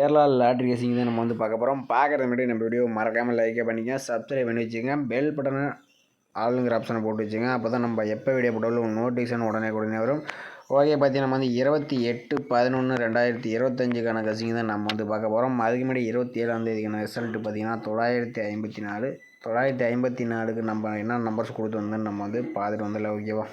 Kerala lottery racing தான் நம்ம வந்து பார்க்க போகிறோம் பார்க்குறது மட்டும் நம்ம வீடியோ மறக்காமல் லைக்கே பண்ணிக்க சப்ஸ்கிரைப் பண்ணி வச்சுங்க பெல் பட்டனை ஆளுங்கிற ஆப்ஷனை போட்டு வச்சுங்க அப்போ தான் நம்ம எப்போ வீடியோ போட்டாலும் நோட்டிஃபிகேஷன் உடனே உடனே வரும். ஓகே பார்த்தீங்கன்னா நம்ம வந்து இருபத்தி எட்டு பதினொன்று ரெண்டாயிரத்தி இருபத்தஞ்சுக்கான கசிங்க தான் நம்ம வந்து பார்க்க போகிறோம் அதுக்கு முன்னாடி இருபத்தி ஏழாம் தேதிக்கான ரிசல்ட்டு பார்த்தீங்கன்னா தொள்ளாயிரத்தி ஐம்பத்தி நாலு. தொள்ளாயிரத்தி ஐம்பத்தி நாலுக்கு நம்ம என்ன நம்பர்ஸ் கொடுத்து வந்தோன்னு நம்ம வந்து பார்த்துட்டு வந்துடல ஓகேவா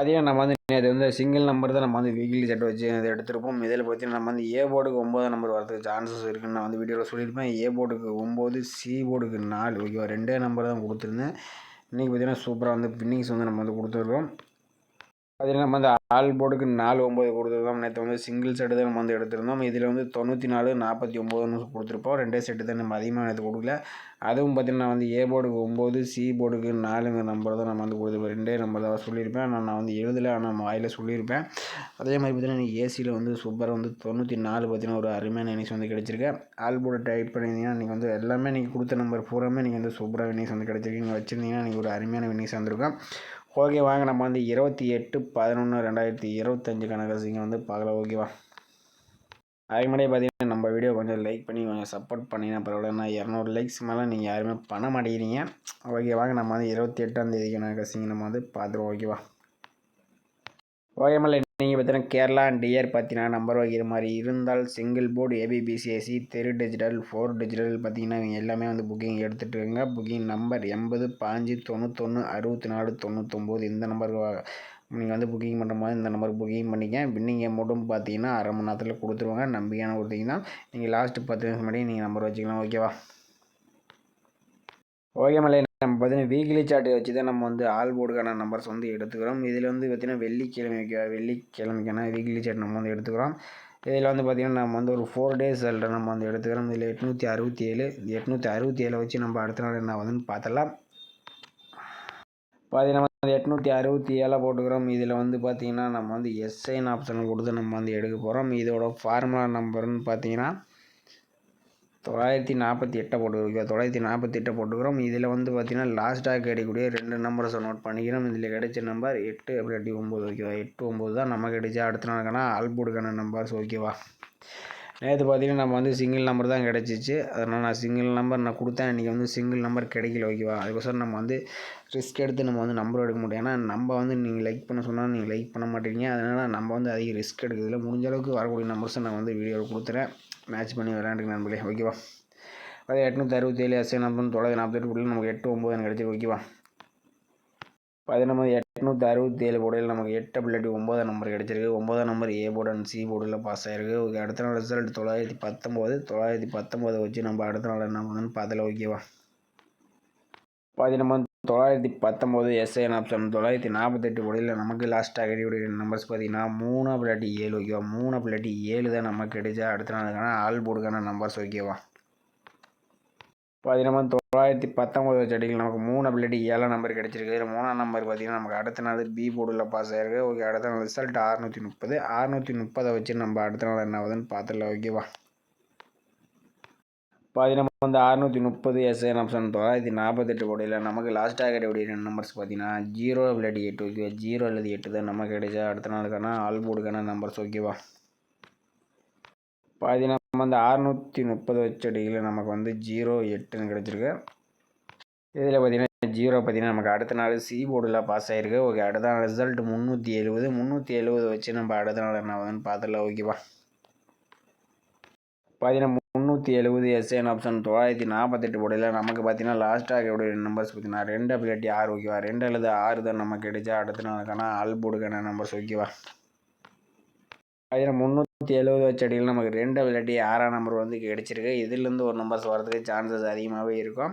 பார்த்தீங்கன்னா நம்ம வந்து நேற்று வந்து சிங்கிள் நம்பர் தான் நம்ம வந்து வீக்லி செட் வச்சு இதை எடுத்திருப்போம். இதில் பார்த்தீங்கன்னா நம்ம வந்து ஏ போர்டுக்கு ஒம்பது நம்பர் வரதுக்கு சான்சஸ் இருக்குன்னு நான் வந்து வீடியோவில் சொல்லியிருப்பேன். ஏ போர்டுக்கு ஒம்பது சி போர்டுக்கு நாலு. ஓகேவா? ரெண்டே நம்பர் தான் கொடுத்துருந்தேன். இன்றைக்கி பார்த்தீங்கன்னா சூப்பராக வந்து பின்னிங்ஸ் வந்து நம்ம வந்து கொடுத்துருக்கோம். பார்த்தீங்கன்னா நம்ம வந்து ஆல் போர்டுக்கு நாலு ஒம்பது கொடுத்துருந்தோம். நேற்று வந்து சிங்கிள் செட்டு தான் நம்ம வந்து எடுத்திருந்தோம். இதில் வந்து தொண்ணூற்றி நாலு நாற்பத்தி ஒம்போதுன்னு கொடுத்துருப்போம். ரெண்டே செட்டு தான் நம்ம அதிகமாக நேற்று கொடுக்கல. அதுவும் பார்த்திங்கன்னா வந்து ஏ போர்டுக்கு ஒம்பது சி போர்டுக்கு நாலுங்க நம்பர் தான் நம்ம வந்து கொடுத்துருப்போம். ரெண்டே நம்பர் தான் சொல்லியிருப்பேன். நான் நான் வந்து எழுதலை. ஆனால் நம்ம வாயில் சொல்லியிருப்பேன். அதே மாதிரி பார்த்திங்கன்னா நீங்கள் ஏசியில் வந்து சூப்பராக வந்து தொண்ணூற்றி நாலு பார்த்தீங்கன்னா ஒரு அருமையான இனிஸ் வந்து கிடச்சிருக்கேன் ஆல் போர்டு டைப் பண்ணியிருந்தீங்கன்னா நீங்கள் வந்து எல்லாமே நீங்கள் கொடுத்த நம்பர் பூராமே நீங்கள் வந்து சூப்பராக வினிஸ் வந்து கிடச்சிருக்கீங்க. வச்சுருந்தீங்கன்னா நீங்கள் ஒரு அருமையான வினிஸ் வந்திருக்கும் ஓகே வாங்க நம்ம வந்து இருபத்தி எட்டு பதினொன்று ரெண்டாயிரத்தி இருபத்தஞ்சு கணக்கரசிங்க வந்து பார்க்கலாம். ஓகேவா அதுக்கு முன்னாடி பார்த்தீங்கன்னா நம்ம வீடியோ கொஞ்சம் லைக் பண்ணி கொஞ்சம் சப்போர்ட் பண்ணிங்கன்னா பரவாயில்ல. இரநூறு லைக்ஸ் மேலே நீங்கள் யாருமே பண்ண மாட்டேங்கிறீங்க. ஓகே வாங்க நம்ம வந்து இருபத்தி எட்டாம் தேதி கணக்கரசிங்க நம்ம வந்து பார்த்துருவோம். ஓகேவா ஓஎம்எல் நீங்கள் பார்த்தீங்கன்னா கேரளா அண்ட் டிஆர் பார்த்தீங்கன்னா நம்பர் வைக்கிற மாதிரி இருந்தால் சிங்கிள் போர்டு ஏபிபிசிஎஸ்சி தெரு டிஜிட்டல் ஃபோர் டிஜிட்டல் பார்த்தீங்கன்னா இவங்க எல்லாமே வந்து புக்கிங் எடுத்துகிட்டு புக்கிங் நம்பர் எண்பது பாஞ்சு தொண்ணூத்தொன்று அறுபத்தி நாலு தொண்ணூத்தொம்போது இந்த நம்பருக்கு நீங்கள் வந்து புக்கிங் பண்ணுற மாதிரி இந்த நம்பருக்கு புக்கிங் பண்ணிக்க பின்னிங் அமௌண்ட்டும் பார்த்தீங்கன்னா அரை மணி நேரத்தில் கொடுத்துருவாங்க. நம்பிக்கையான கொடுத்தீங்கன்னா நீங்கள் லாஸ்ட்டு பத்து நிமிஷம் முன்னாடி நீங்கள் நம்பர் வச்சுக்கலாம். ஓகேவா ஓகே மலை நம்ம பார்த்தீங்கன்னா வீக்லி சார்ட்டை வச்சு தான் நம்ம வந்து ஆல் போர்டுக்கான நம்பர்ஸ் வந்து எடுத்துக்கிறோம். இதில் வந்து பார்த்திங்கன்னா வெள்ளிக்கிழமைக்கு வெள்ளிக்கிழமைக்கான வீக்லி சார்ட் நம்ம வந்து எடுத்துக்கிறோம். இதில் வந்து பார்த்திங்கன்னா நம்ம வந்து ஒரு ஃபோர் டேஸ் அல்ற நம்ம வந்து எடுத்துக்கிறோம். இதில் எட்நூற்றி அறுபத்தி ஏழு எட்நூற்றி அறுபத்தி ஏழை வச்சு நம்ம அடுத்த நாள் என்ன வந்து பார்த்தலாம் பார்த்தீங்கன்னா வந்து எட்நூற்றி அறுபத்தி ஏழை போட்டுக்கிறோம். இதில் வந்து பார்த்திங்கன்னா நம்ம வந்து எஸ்ஐன் ஆப்ஷன் கொடுத்து நம்ம வந்து எடுக்க போகிறோம் இதோட ஃபார்முலா நம்பர்னு பார்த்தீங்கன்னா தொள்ளாயிரத்தி நாற்பத்தி எட்டை போட்டுக்கிறோம் தொள்ளாயிரத்தி நாற்பத்தி எட்டை போட்டுக்கிறோம் இதில் வந்து பார்த்திங்கன்னா லாஸ்ட்டாக கிடைக்கக்கூடிய ரெண்டு நம்பர்ஸை நோட் பண்ணிக்கிறோம். இதில் கிடைச்ச நம்பர் எட்டு அப்படி ஒம்பது ஓகேவா எட்டு ஒம்பது தான் நம்ம கிடைச்சா அடுத்த நாளுக்கான ஆல்போர்டுக்கான நம்பர்ஸ் ஓகேவா நேற்று பார்த்தீங்கன்னா நம்ம வந்து சிங்கிள் நம்பர் தான் கிடச்சிச்சு. அதனால் நான் சிங்கிள் நம்பர் நான் கொடுத்தேன். இன்றைக்கி வந்து சிங்கிள் நம்பர் கிடைக்கல ஓகேவா அதுக்கோசரம் நம்ம வந்து ரிஸ்க் எடுத்து நம்ம வந்து நம்பர் எடுக்க முடியும். ஏன்னா நம்ம வந்து நீங்கள் லைக் பண்ண சொன்னால் நீங்கள் லைக் பண்ண மாட்டேங்க. அதனால் நம்ம வந்து அதிக ரிஸ்க் எடுக்கிறதுல முடிஞ்ச அளவுக்கு வரக்கூடிய நம்பர்ஸை நான் வந்து வீடியோவில் கொடுத்துறேன். மேட்ச் பண்ணி விளையாண்டுக்கு நண்பர்களே ஓகேவா அதே எட்நூற்றி அறுபத்தேழு எஸ்ஐ நம்பர் தொள்ளாயிரத்தி நாற்பத்தெட்டு நமக்கு எட்டு ஒம்பது எனக்கு கிடச்சிருக்கு ஓகேவா பதினொம்பது எட்நூற்றி அறுபத்தி ஏழு போர்டில் நமக்கு எட்டு பிள்ளாட்டி ஒம்பதாம் நம்பர் கிடச்சிருக்கு. ஒம்பதாம் number A board and C போர்டில் பாஸ் ஆகிருக்கு ஓகே அடுத்த நாள் ரிசல்ட் தொள்ளாயிரத்தி பத்தொம்போது தொள்ளாயிரத்தி பத்தொம்போதை வச்சு நம்ம அடுத்த நாள் என்ன பண்ணணும்னு பார்த்தல ஓகேவா பதினொம்பது தொள்ளாயிரத்தி பத்தொம்போது எஸ்ஐஎன் ஆப்ஷன் தொள்ளாயிரத்தி நாற்பத்தெட்டு கோடியில் நமக்கு லாஸ்ட்டாக கிடைக்கக்கூடிய நம்பர்ஸ் பார்த்தீங்கன்னா மூணு பிள்ளாட்டி ஏழு ஓகேவா மூணு பிள்ளாட்டி ஏழு தான் நமக்கு கிடைச்சா அடுத்த நாளுக்கான ஆல் போர்டுக்கான நம்பர்ஸ் ஓகேவா பார்த்தீங்கன்னா தொள்ளாயிரத்தி பத்தொம்பது செடிகள் நமக்கு மூணு பிள்ளாட்டி ஏழாம் நம்பர் கிடச்சிருக்கு. இதில் மூணாம் நம்பர் பார்த்தீங்கன்னா நமக்கு அடுத்த நாள் பி போர்டில் பாஸ் ஆயிருக்கு. ஓகே அடுத்த நாள் ரிசல்ட் அறுநூற்றி முப்பது. அறுநூற்றி முப்பதை வச்சு நம்ம அடுத்த நாள் என்ன ஆகுதுன்னு பார்த்துடலாம் ஓகேவா பார்த்தீங்கன்னா வந்து அறுநூற்றி முப்பது எஸ்என் ஆப்ஷன் தொள்ளாயிரத்தி நாற்பத்தெட்டு கோடியில் நமக்கு லாஸ்ட்டாக கிடைக்கக்கூடிய ரெண்டு நம்பர்ஸ் பார்த்தீங்கன்னா ஜீரோ இல்லாட்டி எட்டு ஓகேவா ஜீரோ அல்லது எட்டு தான் நமக்கு கிடைச்சா அடுத்த நாளுக்கான ஆல் போர்டுக்கான நம்பர்ஸ் ஓகேவா பார்த்தீங்கன்னா வந்து அறுநூற்றி முப்பது வச்சடியில் நமக்கு வந்து ஜீரோ எட்டுன்னு கிடச்சிருக்கு. இதில் பார்த்திங்கன்னா ஜீரோ பார்த்திங்கன்னா நமக்கு அடுத்த நாள் சி போர்டில் பாஸ் ஆகிருக்கு ஓகே அடுத்த நாள் ரிசல்ட் முந்நூற்றி எழுபது முந்நூற்றி எழுபது வச்சு நம்ம அடுத்த நாள் என்ன ஆகுதுன்னு பார்த்துடலாம் ஓகேவா பார்த்தீங்கன்னா முந்நூற்றி எழுபது எஸ்ஏன் ஆப்ஷன் தொள்ளாயிரத்தி நாற்பத்தெட்டு போடையில் நமக்கு பார்த்தீங்கன்னா லாஸ்ட்டாக எப்படி நம்பர்ஸ் பார்த்தீங்கன்னா ரெண்டு அப்ளேட்டி ஆறு ஓகேவா ரெண்டு அல்லது ஆறு தான் நமக்கு கிடைச்சா அடுத்த நாளுக்கான ஆல் போர்டுக்கான நம்பர்ஸ் ஓகேவா அதில் முந்நூற்றி எழுபது வச்ச அடியில் நமக்கு ரெண்டு விளையாட்டி ஆறாம் நம்பர் வந்து கிடச்சிருக்கு. இதுலேருந்து ஒரு நம்பர்ஸ் வரதுக்கு சான்சஸ் அதிகமாகவே இருக்கும்.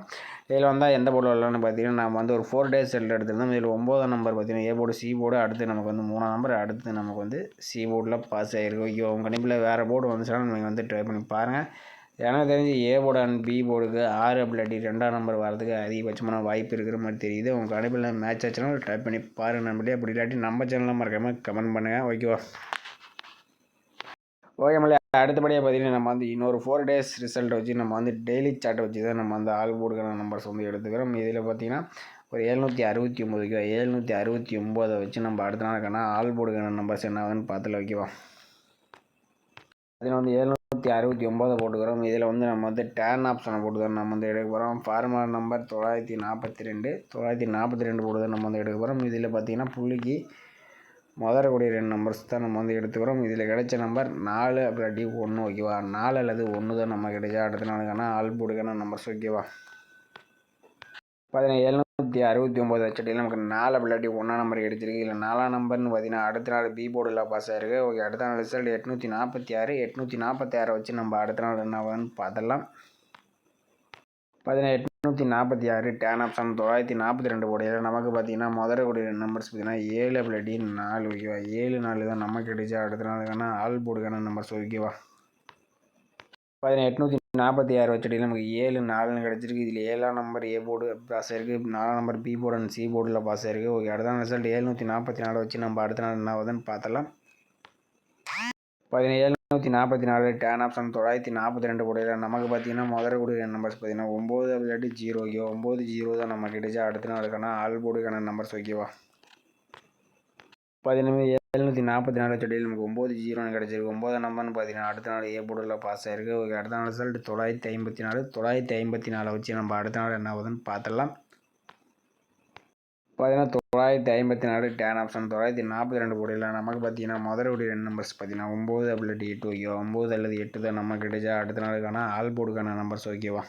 இதில் வந்தால் எந்த போர்டு வரலான்னு பார்த்தீங்கன்னா நம்ம வந்து ஒரு ஃபோர் டேஸ் செல் எடுத்திருந்தோம் இதில் ஒம்போதாம் நம்பர் பார்த்தீங்கன்னா ஏ போர்டு சி போர்டு அடுத்து நமக்கு வந்து மூணாம் நம்பர் அடுத்து நமக்கு வந்து சி போர்டில் பாஸ் ஆகிருக்கு ஐயோ உங்கள் கணிப்பில் வேறு போர்டு வந்துச்சுன்னா நீங்கள் வந்து ட்ரை பண்ணி பாருங்கள் எனக்கு தெரிஞ்சு ஏ போர்டு அண்ட் பி போர்டுக்கு ஆறு அப்படி ரெண்டாம் நம்பர் வரதுக்கு அதிகபட்சமான வாய்ப்பு இருக்கிற மாதிரி தெரியுது. உங்கள் கணிப்பில் மேட்ச் ஆச்சுன்னா ட்ரை பண்ணி பாருங்கள் நம்பளே அப்படி இல்லாட்டி நம்ம சேனலில் மறக்காமல் கமெண்ட் பண்ணுங்கள் ஓகேவா ஓகே மல்ல அடுத்தபடியாக பார்த்தீங்கன்னா நம்ம வந்து இன்னொரு ஃபோர் டேஸ் ரிசல்ட் வச்சு நம்ம வந்து டெய்லி சார்ட் வச்சு தான் நம்ம வந்து ஆல் போர்டுக்கான நம்பர்ஸ் வந்து எடுத்துக்கிறோம். இதில் பார்த்தீங்கன்னா ஒரு எழுநூற்றி அறுபத்தி ஒம்பது கிலோ எழுநூற்றி அறுபத்தி ஒம்போதை வச்சு நம்ம அடுத்த நாளுக்கான ஆல் போர்டுக்கான நம்பர்ஸ் என்ன ஆகுதுன்னு பார்த்துல வைக்கலாம் அதில் வந்து எழுநூற்றி அறுபத்தி ஒம்போதை போட்டுக்கிறோம். இதில் வந்து நம்ம வந்து டேன் ஆப்ஷனை போட்டுக்கிறோம் நம்ம வந்து எடுக்க போகிறோம் ஃபார்முலா நம்பர் தொள்ளாயிரத்தி நாற்பத்தி ரெண்டு தொள்ளாயிரத்தி நாற்பத்தி ரெண்டு போட்டுதான் நம்ம வந்து எடுக்க போகிறோம் இதில் பார்த்தீங்கன்னா புள்ளிக்கு முதறக்கூடிய ரெண்டு நம்பர்ஸ் தான் நம்ம வந்து எடுத்துக்கிறோம். இதில் கிடைச்ச நம்பர் நாலு அப்படி ஒன்று ஓகேவா நாலு அல்லது ஒன்று தான் நம்ம கிடைச்சா அடுத்த நாளுக்கான ஆள் போடுக்கான நம்பர்ஸ் ஓகேவா பார்த்தீங்கன்னா எழுநூற்றி அறுபத்தி ஒம்பது அச்சடியில் நமக்கு நாலு அப்படி ஒன்றா நம்பர் கிடைச்சிருக்கு. இல்லை நாலாம் நம்பர்னு பார்த்தீங்கன்னா அடுத்த நாள் பி போர்டில் பாஸ் ஆயிருக்கு. ஓகே அடுத்த நாள் ரிசல்ட் எட்நூற்றி நாற்பத்தி ஆறு எட்நூற்றி நாற்பத்தி ஆறு வச்சு நம்ம அடுத்த நாள் என்ன ஆகுதுன்னு பார்த்தலாம் பார்த்தீங்கன்னா எட்நூற்றி நாற்பத்தி ஆறு டேன் ஆப்ஷன் தொள்ளாயிரத்தி நாற்பத்தி ரெண்டு போடையில் நமக்கு பார்த்தீங்கன்னா முதல் கூடிய நம்பர்ஸ் பார்த்தீங்கன்னா ஏழு அப்படி நாலு ஓகேவா ஏழு நாலு தான் நமக்கு கிடைச்சா அடுத்த நாள் ஆல் போர்டுக்கான நம்பர்ஸ் ஓகேவா பார்த்தீங்கன்னா எட்நூற்றி நாற்பத்தி ஆறு வச்சடியில் நமக்கு ஏழு நாலுன்னு கிடச்சிருக்கு. இதில் ஏழாம் நம்பர் ஏ போர்டு பாஸ் ஆயிருக்கு. நாலாம் number B board and C போர்டில் பாஸ் ஆயிருக்கு. ஓகே அடுத்த ரிசல்ட் ஏழ்நூற்றி நாற்பத்தி நாலு வச்சு நம்ம அடுத்த நாள் என்ன ஆகுதுன்னு பார்த்தலாம் பதினேழு நூற்றி நாற்பத்தி நாலு டேன் ஆப்ஷன் தொள்ளாயிரத்தி நாற்பத்தி ரெண்டு போடையில் நமக்கு பார்த்தீங்கன்னா முதல் கூடிய நம்பர்ஸ் பார்த்தீங்கன்னா ஒம்பது அப்படி ஜீரோ ஓகே ஒம்பது ஜீரோ தான் நம்ம கிடைச்சா அடுத்த நாளுக்கான ஆல் போர்டுக்கான நம்பர்ஸ் ஓகேவா பதினொன்று எழுநூற்றி நாற்பத்தி நாலு செடியில் நமக்கு ஒம்பது ஜீரோன்னு கிடச்சிருக்கு. ஒம்பது நம்பர்னு பார்த்தீங்கன்னா அடுத்த நாள் ஏ போர்டில் பாஸ் ஆயிருக்கு. ஓகே அடுத்த நாள் ரிசல்ட் தொள்ளாயிரத்தி ஐம்பத்தி நாலு. தொள்ளாயிரத்தி ஐம்பத்தி நாலு வச்சு நம்ம அடுத்த நாள் என்ன ஆகுதுன்னு பார்த்துடலாம். பார்த்தீங்கன்னா தொள்ளாயிரத்தி ஐம்பத்தி நாலு டேன் ஆப்ஷன் தொள்ளாயிரத்தி நாற்பத்தி ரெண்டு போடியில் நமக்கு பார்த்தீங்கன்னா முதலுடைய ரெண்டு நம்பர்ஸ் பார்த்தீங்கன்னா ஒம்பது அப்படி எட்டு ஓகேவா ஒம்பது அல்லது எட்டு தான் நம்ம கிடைச்சா அடுத்த நாளுக்கான ஆல் போர்டுக்கான நம்பர்ஸ் ஓகேவா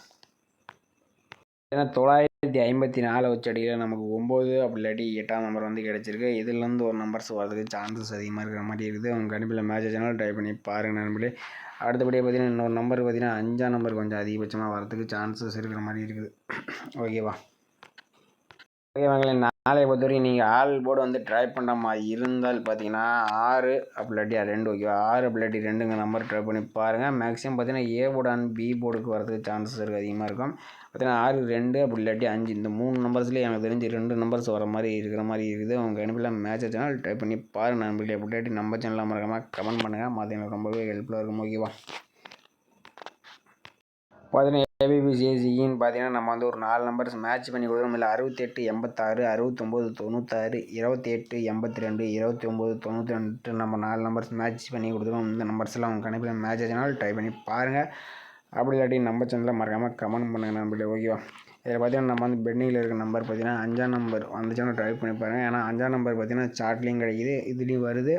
ஏன்னா தொள்ளாயிரத்தி ஐம்பத்தி நாலு வச்சடியில் நமக்கு ஒம்பது அப்படி இல்லாட்டி எட்டாம் நம்பர் வந்து கிடச்சிருக்கு. இதுலேருந்து ஒரு நம்பர்ஸ் வரதுக்கு சான்சஸ் அதிகமாக இருக்கிற மாதிரி இருக்குது. அவங்க கண்டிப்பாக மேட்ச் சேனல் ட்ரை பண்ணி பாருங்கள் நண்பர்களே. அடுத்தபடியாக பார்த்தீங்கன்னா இன்னொரு நம்பர் பார்த்தீங்கன்னா அஞ்சாம் நம்பர் கொஞ்சம் அதிகபட்சமாக வரதுக்கு சான்சஸ் இருக்கிற மாதிரி இருக்குது. ஓகேவா ஓகே மகளே நாளைய பொறுத்த வரைக்கும் நீங்கள் ஆல் போர்டு வந்து ட்ரை பண்ணுற மாதிரி இருந்தால் பார்த்தீங்கன்னா ஆறு அப்படிலாட்டி ரெண்டு ஓகேவா ஆறு அப்படிலாட்டி ரெண்டுங்க நம்பர் ட்ரை பண்ணி பாருங்கள் மேக்ஸிமம் பார்த்தீங்கன்னா ஏ போர்டு அண்ட் பி போர்டுக்கு வரதுக்கு சான்சஸ் இருக்குது அதிகமாக இருக்கும். பார்த்தீங்கன்னா ஆறு ரெண்டு அப்படி இல்லாட்டி அஞ்சு இந்த மூணு நம்பர்ஸ்லேயே எனக்கு தெரிஞ்சு ரெண்டு நம்பர்ஸ் வர மாதிரி இருக்கிற மாதிரி இருக்குது. அவங்க கண்டிப்பாக மேட்ச் சேனல் ட்ரை பண்ணி பாருங்கள் நண்பர்களே. அப்படி இல்லாட்டி நம்ம சேனலில் மறக்காமல் கமெண்ட் பண்ணுங்கள் மாதிரி எனக்கு ரொம்பவே ஹெல்ப்ஃபுல்லாக இருக்கும் ஓகேவா பார்த்தீங்கன்னா ஏபிபிசிஏசியின் பார்த்தீங்கன்னா நம்ம வந்து ஒரு நாலு நம்பர்ஸ் மேட்ச் பண்ணி கொடுக்குறோம் இல்லை அறுபத்தெட்டு எண்பத்தாறு அறுபத்தொம்போது தொண்ணூத்தாறு இருபத்தி எட்டு எண்பத்தி ரெண்டு இருபத்தி ஒம்பது தொண்ணூற்றி ரெண்டு நம்ம நாலு நம்பர்ஸ் மேட்ச் பண்ணி கொடுத்துருவோம் இந்த நம்பர்ஸ்லாம் அவங்க கணிப்பில் மேட்ச் ஆச்சுனாலும் ட்ரை பண்ணி பாருங்கள் அப்படி இல்லாட்டி நம்ம சேனலில் மறக்காமல் கமெண்ட் பண்ணுங்கள் நம்மளே ஓகேவா இதில் பார்த்தீங்கன்னா நம்ம வந்து பெண்டிங்கில் இருக்க நம்பர் பார்த்தீங்கன்னா அஞ்சாம் நம்பர் வந்துச்சுன்னா ட்ரை பண்ணி பாருங்கள் ஏன்னா அஞ்சாம் நம்பர் பார்த்தீங்கன்னா சார்ட்லேயும் கிடைக்குது இதுலேயும் வருது.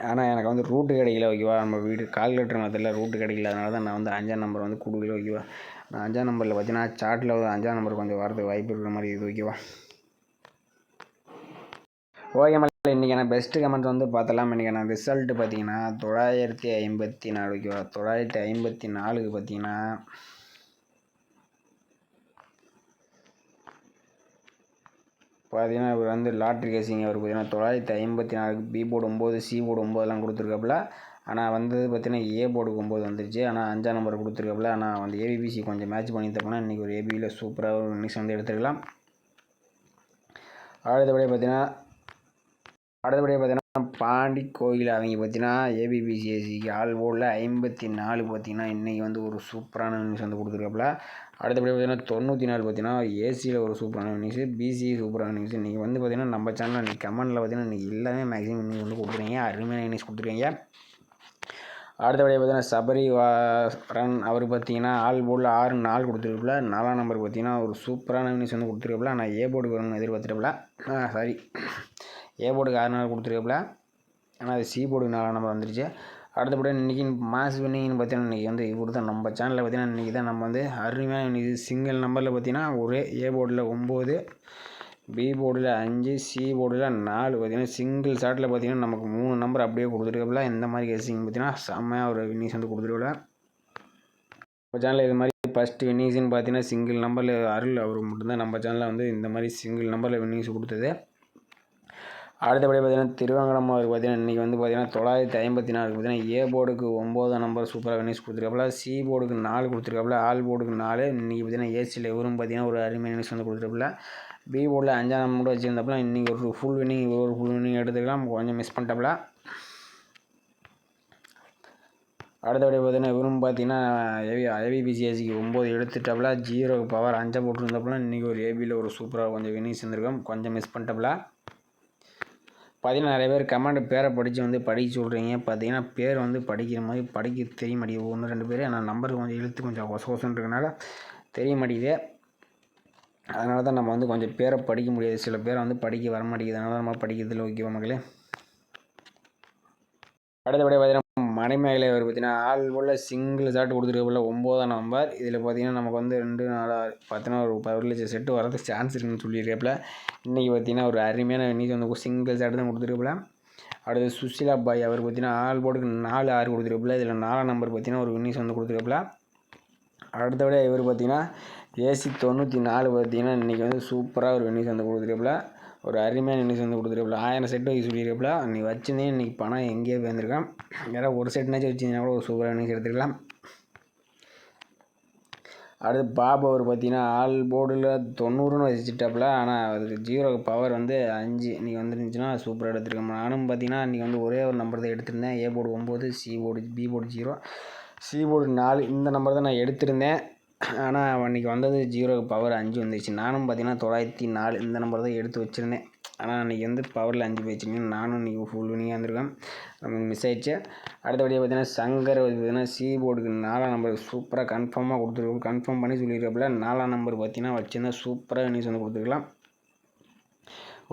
ஆனால் எனக்கு வந்து ரூட்டு கிடைக்கல ஓகேவா நம்ம வீடு கால்குலேட்டர் மதத்தில் ரூட்டு கிடைக்கல அதனால தான் நான் வந்து அஞ்சாம் நம்பர் வந்து கொடுக்கல ஓகேவா நான் அஞ்சாம் நம்பரில் பார்த்தீங்கன்னா சார்ட்டில் அஞ்சாம் நம்பர் கொஞ்சம் வரதுக்கு வாய்ப்பு இருக்கிற மாதிரி இது ஓகேவா ஓகே மேலே இன்றைக்கான பெஸ்ட்டு கமெண்ட் வந்து பார்த்தலாம் இன்றைக்கான ரிசல்ட்டு பார்த்தீங்கன்னா தொள்ளாயிரத்தி ஐம்பத்தி நாலு ஓகேவா தொள்ளாயிரத்தி ஐம்பத்தி நாலுக்கு பார்த்தீங்கன்னா பார்த்தீங்கன்னா இவர் வந்து லாட்ரி கேசிங் அவர் பார்த்தீங்கன்னா தொள்ளாயிரத்தி ஐம்பத்தி நாலுக்கு பி போர்டு ஒம்பது சி போர்டு ஒம்பதுலாம் கொடுத்துருக்காப்புல. ஆனால் வந்தது பார்த்தீங்கன்னா ஏ போர்டுக்கு ஒம்பது வந்துருச்சு. ஆனால் அஞ்சாம் நம்பர் கொடுத்துருக்காப்புல. ஆனால் வந்து ஏபிபிசி கொஞ்சம் மேட்ச் பண்ணி தரப்போனா இன்றைக்கி ஒரு ஏபியில் சூப்பராக ஒரு இன்னிங்ஸ் வந்து எடுத்துருக்கலாம். அடுத்தபடியாக பார்த்தீங்கன்னா அடுத்தபடியாக பார்த்தீங்கன்னா பாண்டி கோயில் அவங்க பார்த்தீங்கன்னா ஏபிபிசிஎஸ்சிக்கு ஆல் போர்டில் ஐம்பத்தி நாலு பார்த்தீங்கன்னா இன்றைக்கி வந்து ஒரு சூப்பரான நியூஸ் வந்து கொடுத்துருக்காப்புல. அடுத்தபடி பார்த்தீங்கன்னா தொண்ணூற்றி நாலு பார்த்தீங்கன்னா ஏசியில் ஒரு சூப்பரான நியூஸு பிசி சூப்பரான நியூஸ் இன்றைக்கி வந்து பார்த்தீங்கன்னா நம்ம சேனலில் இன்றைக்கி கமெண்டில் பார்த்தீங்கன்னா இன்றைக்கி எல்லாமே மேக்ஸிமம் நியூஸ் வந்து கொடுத்துருக்கீங்க. அருமையான நியூஸ் கொடுத்துருக்கீங்க. அடுத்தபடியாக பார்த்தீங்கன்னா சபரி ரன் அவர் பார்த்தீங்கன்னா ஆல் போர்டில் ஆறு நாள் கொடுத்துருக்குல நாலாம் நம்பர் பார்த்தீங்கன்னா ஒரு சூப்பரான நியூஸ் வந்து கொடுத்துருக்குல ஆனால் ஏ போர்டுக்கு வரணும்னு எதிர்பார்த்துருப்பில் சாரி ஏ போர்டுக்கு ஆறு நாள் கொடுத்துருக்குல ஏன்னா அது சி போர்டு நாலாம் நம்பர் வந்துருச்சு அடுத்தபடியாக இன்றைக்கி மாஸ் வின்னிங்னு பார்த்தீங்கன்னா இன்றைக்கி வந்து இவர் தான் நம்ம சேனலில் பார்த்தீங்கன்னா இன்றைக்கி தான் நம்ம வந்து அருமையாக இன்றைக்கி சிங்கிள் நம்பரில் பார்த்தீங்கன்னா ஒரே ஏ போர்டில் ஒம்பது பி போர்டில் அஞ்சு சி போர்டில் நாலு பார்த்தீங்கன்னா சிங்கிள் ஷாட்டில் பார்த்தீங்கன்னா நமக்கு மூணு நம்பர் அப்படியே கொடுத்துருக்கல இந்த மாதிரி கேசிங் பார்த்தீங்கன்னா செம்மையாக ஒரு வின்னிங்ஸ் வந்து கொடுத்துருக்கல நம்ம சேனலில் இது மாதிரி ஃபஸ்ட்டு வின்னிங்ஸ்னு பார்த்தீங்கன்னா சிங்கிள் நம்பரில் அருள் அவர் மட்டும்தான் நம்ம சேனலில் வந்து இந்த மாதிரி சிங்கிள் நம்பரில் வின்னிங்ஸ் கொடுத்தது. அடுத்தபடி பார்த்தீங்கன்னா திருவங்கடம் அவருக்கு பார்த்தீங்கன்னா இன்றைக்கி வந்து பார்த்தீங்கன்னா தொள்ளாயிரத்தி ஐம்பத்தி நாலுக்கு பார்த்தீங்கன்னா ஏ போர்டுக்கு ஒம்பது நம்பர் சூப்பராக வினிஸ் கொடுத்துருக்காப்புல. சி போர்டுக்கு நாலு கொடுத்துருக்காப்புல. ஆல் போர்டுக்கு நாலு. இன்றைக்கி பார்த்தீங்கன்னா ஏசியில் இவரும் பார்த்தீங்கன்னா ஒரு அருமை நியூஸ் வந்து கொடுத்துருப்புல பி போர்டில் அஞ்சாம் நம்பர் வச்சுருந்தப்பல. இன்றைக்கி ஒரு ஃபுல் வின்னிங் ஒரு ஃபுல் வின்னிங் எடுத்துக்கலாம். கொஞ்சம் மிஸ் பண்ணிட்டாப்புல அடுத்தபடி பார்த்தீங்கன்னா இவரும் பார்த்தீங்கன்னா ஏவி ஏவிபிசிஎஸ்சிக்கு ஒம்பது எடுத்துட்டாப்புல. ஜீரோ பவர் அஞ்சை போட்டுருந்தப்பல. இன்றைக்கி ஒரு ஏபியில் ஒரு சூப்பராக கொஞ்சம் வினிங்ஸ் சேர்ந்துருக்கோம் கொஞ்சம் மிஸ் பண்ணிட்டாப்புல பார்த்தீங்கன்னா நிறைய பேர் கமெண்ட் பேரை படித்து வந்து படிக்க சொல்கிறீங்க பார்த்தீங்கன்னா பேர் வந்து படிக்கிற மாதிரி படிக்க தெரிய மாட்டேங்குது. ஒன்று ரெண்டு பேர் ஆனால் நம்பர் கொஞ்சம் எழுத்து கொஞ்சம் ஒச ஒசன்றதுனால இருக்கனால தெரிய மாட்டேங்குது. அதனால தான் நம்ம வந்து கொஞ்சம் பேரை படிக்க முடியாது. சில பேரை வந்து படிக்க வர மாட்டேங்குது. அதனால நம்ம படிக்கிறதுல ஓகேவா மக்களே? அடுத்தபடி பார்த்தீங்கன்னா மணிமேகலை அவர் பார்த்தீங்கன்னா ஆள் உள்ள சிங்கிள் ஷாட் கொடுத்துருக்கல ஒம்போதாம் நம்பர் இதில் பார்த்தீங்கன்னா நமக்கு வந்து ரெண்டு நாலு பார்த்தீங்கன்னா ஒரு ஒரு லட்சம் செட்டு வரதுக்கு சான்ஸ் இருக்குன்னு சொல்லியிருக்கேப்ல. இன்றைக்கி பார்த்தீங்கன்னா ஒரு அருமையான நீச்சு வந்து சிங்கிள் ஷாட் தான் கொடுத்துருக்கல அடுத்து சுஷிலா பாய் அவர் பார்த்தீங்கன்னா ஆள் போர்டுக்கு நாலு ஆறு கொடுத்துருக்கல இதில் நாலாம் நம்பர் பார்த்தீங்கன்னா ஒரு வின்னிஸ் வந்து கொடுத்துருக்கல அடுத்தபடியாக இவர் பார்த்தீங்கன்னா ஏசி தொண்ணூற்றி நாலு பார்த்தீங்கன்னா இன்றைக்கி வந்து சூப்பராக ஒரு வின்னிஸ் வந்து கொடுத்துருக்கல ஒரு அருமையான இன்னிஸ் வந்து கொடுத்துருப்பில ஆயிரம் செட்டு வைக்க சொல்லியிருப்பல நீ வச்சுருந்தே இன்றைக்கி பணம் எங்கேயோ போயிருந்திருக்கான் யாராவது ஒரு செட்னாச்சும் வச்சுருந்தீங்கன்னா கூட ஒரு சூப்பராக இன்னிஸ் எடுத்துக்கலாம் அடுத்து பாப் அவர் பார்த்தீங்கன்னா ஆல் போர்டில் தொண்ணூறுன்னு வச்சுட்டாப்புல ஆனால் அதுக்கு ஜீரோ பவர் வந்து அஞ்சு. இன்றைக்கி வந்துருந்துச்சுன்னா சூப்பராக எடுத்துருக்கேன் நானும் பார்த்தீங்கன்னா இன்றைக்கி வந்து ஒரே ஒரு நம்பர் தான் எடுத்திருந்தேன். ஏ போர்டு ஒம்பது C board B board zero C board நாலு. இந்த நம்பர் தான் நான் எடுத்திருந்தேன். ஆனால் அன்றைக்கி வந்தது ஜீரோ பவர் அஞ்சு வந்துச்சு நானும் பார்த்தீங்கன்னா தொள்ளாயிரத்தி நாலு இந்த நம்பர் தான் எடுத்து வச்சுருந்தேன். ஆனால் அன்றைக்கி வந்து பவரில் அஞ்சு போயிடுச்சுங்க நானும் இன்றைக்கி ஃபுல் வினிங்காக இருந்திருக்கேன். நமக்கு மிஸ் ஆயிடுச்சு. அடுத்தபடியாக பார்த்தீங்கன்னா சங்கர் பார்த்தீங்கன்னா சி போர்டுக்கு நாலாம் நம்பர் சூப்பராக கன்ஃபார்மாக கொடுத்துருக்கோம் கன்ஃபார்ம் பண்ணி சொல்லியிருக்கப்பல நாலாம் நம்பர் பார்த்தீங்கன்னா வச்சுருந்தா சூப்பராக நியூஸ் வந்து கொடுத்துருக்கலாம்.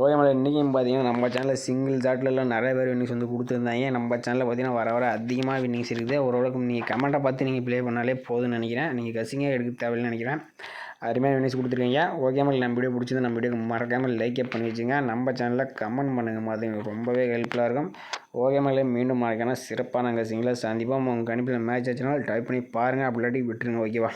ஓகே இன்றைக்கும் பார்த்தீங்கன்னா நம்ம சேனலில் சிங்கிள் சாட்லலாம் நிறைய பேர் வின்னிங்ஸ் வந்து கொடுத்துருந்தாங்க. நம்ம சேனலில் பார்த்தீங்கன்னா வர வர அதிகமாக வின்னிங்ஸ் இருக்குது. ஓரளவுக்கு நீங்கள் கமெண்ட்டை பார்த்து நீங்கள் ப்ளே பண்ணாலே போதும்னு நினைக்கிறேன். நீங்கள் கசிங்க எடுக்க தேவையில்லைன்னு நினைக்கிறேன். அருமையாக வின்னிங்ஸ் கொடுத்துருக்கீங்க. ஓகே மேடம் நம்ம வீடியோ பிடிச்சது நம்ம வீடியோ மறக்காமல் லைக்கே பண்ணி வச்சுங்க. நம்ம சேனலில் கமெண்ட் பண்ணுங்கள் மாதிரி ரொம்பவே ஹெல்ப்ஃபுல்லாக இருக்கும். ஓகே மீண்டும் மறக்காமல் சிறப்பான கசிங்களை சந்திப்போம். உங்கள் கணிப்பில் மேட்ச் ஆச்சுனாலும் ட்ரை பண்ணி பாருங்கள் அப்படி இல்லாட்டி விட்டுருங்க. ஓகேவா